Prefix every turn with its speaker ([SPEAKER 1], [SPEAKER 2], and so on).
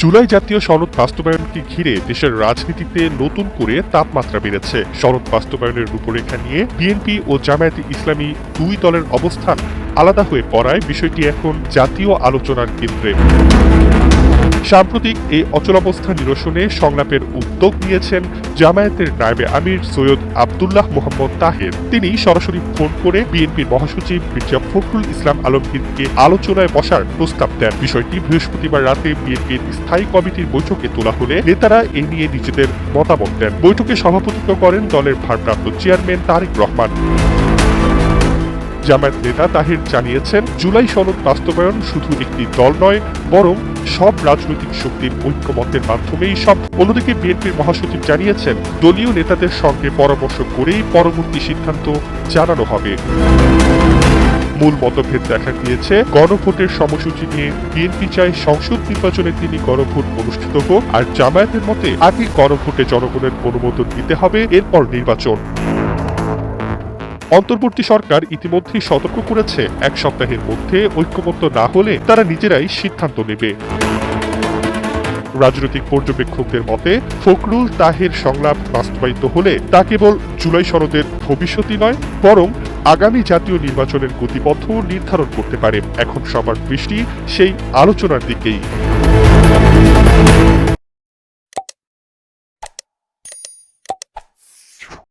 [SPEAKER 1] জুলাই জাতীয় সনদ বাস্তবায়নকে ঘিরে দেশের রাজনীতিতে নতুন করে তাপমাত্রা বেড়েছে। সনদ বাস্তবায়নের রূপরেখা নিয়ে বিএনপি ও জামায়াতে ইসলামী দুই দলের অবস্থান আলাদা হয়ে পড়ায় বিষয়টি এখন জাতীয় আলোচনার কেন্দ্রে। সাম্প্রতিক এই অচলাবস্থা নিরসনে সংলাপের উদ্যোগ নিয়েছেন জামায়াতের নায়েবে আমির সৈয়দ আবদুল্লাহ মোহাম্মদ তাহের। তিনি সরাসরি ফোন করে বিএনপির মহাসচিব মির্জা ফখরুল ইসলাম আলমগীরকে আলোচনায় বসার প্রস্তাব দেন। বিষয়টি বৃহস্পতিবার রাতে বিএনপির স্থায়ী কমিটির বৈঠকে তোলা হলে নেতারা এ নিয়ে নিজেদের মতামত দেন। বৈঠকে সভাপতিত্ব করেন দলের ভারপ্রাপ্ত চেয়ারম্যান তারেক রহমান। জামায়াত নেতা তাহির জানিয়েছেন, জুলাই সনদ বাস্তবায়ন শুধু একটি দল নয়, বরং সব রাজনৈতিক শক্তির ঐক্যমতের মাধ্যমেই সব। অন্যদিকে বিএনপির মহাসচিব জানিয়েছেন, দলীয় নেতাদের সঙ্গে পরামর্শ করেই পরবর্তী সিদ্ধান্ত জানানো হবে। মূল মতভেদ দেখা গিয়েছে গণভোটের সময়সূচি নিয়ে বিএনপি চায় সংসদ নির্বাচনে তিনি গণভোট অনুষ্ঠিত হোক, আর জামায়াতের মতে আগে গণভোটে জনগণের অনুমোদন দিতে হবে, এরপর নির্বাচন। অন্তর্বর্তী সরকার ইতিমধ্যেই সতর্ক করেছে, এক সপ্তাহের মধ্যে ঐক্যমত্য না হলে তারা নিজেরাই সিদ্ধান্ত নেবে। রাজনৈতিক পর্যবেক্ষকদের মতে, ফখরুল তাহের সংলাপ বাস্তবায়িত হলে তা কেবল জুলাই সনদের ভবিষ্যতই নয়, বরং আগামী জাতীয় নির্বাচনের গতিপথ নির্ধারণ করতে পারে। এখন সবার দৃষ্টি সেই আলোচনার দিকেই।